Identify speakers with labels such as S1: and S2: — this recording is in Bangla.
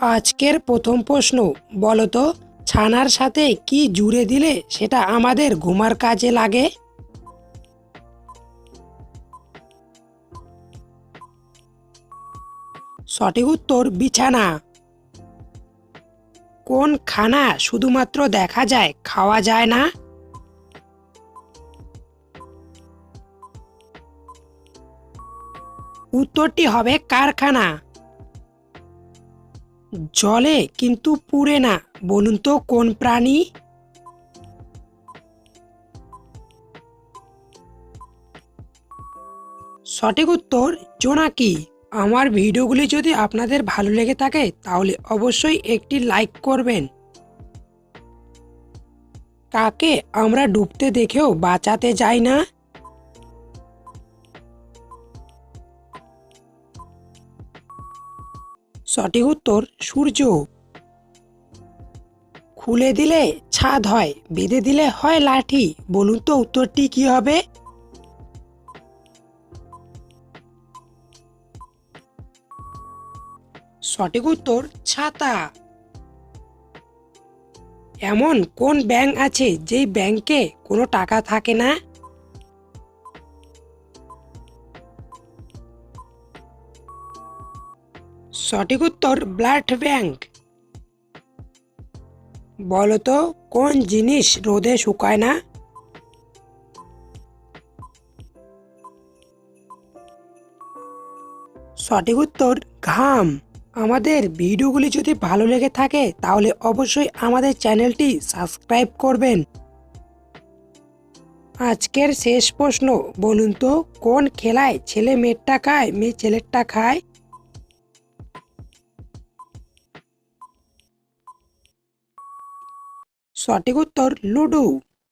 S1: আজকের প্রথম প্রশ্ন বলো তো ছানার সাথে কি জুড়ে দিলে সেটা আমাদের ঘুমার কাজে লাগে? সঠিক উত্তর, বিছানা। কোন খানা শুধুমাত্র দেখা যায়, খাওয়া যায় না? উত্তরটি হবে কারখানা। জলে কিন্তু পুড়ে না। বলুন তো কোন প্রাণী? সঠিক উত্তর জোনাকি। আমার ভিডিওগুলি যদি আপনাদের ভালো লেগে থাকে, তাহলে অবশ্যই একটি লাইক করবেন। কাকে আমরা ডুবতে দেখেও বাঁচাতে যাই না? সঠিক উত্তর সূর্য। খুলে দিলে ছাদ হয়, বেঁধে দিলে হয় লাঠি। বলুন তো উত্তরটি কি হবে? সঠিক উত্তর ছাতা। এমন কোন ব্যাংক আছে যেই ব্যাংকে কোনো টাকা থাকে না? সঠিক উত্তর ব্লাড ব্যাংক। বলতো, কোন জিনিস রোদে শুকায় না? সঠিক উত্তর, ঘাম। আমাদের ভিডিওগুলি যদি ভালো লেগে থাকে, তাহলে অবশ্যই আমাদের চ্যানেলটি সাবস্ক্রাইব করবেন। আজকের শেষ প্রশ্ন, বলুন তো, কোন খেলায় ছেলে মেয়েরটা খায়, মেয়ে ছেলেরটা খায়? সঠিক উত্তর লুডো।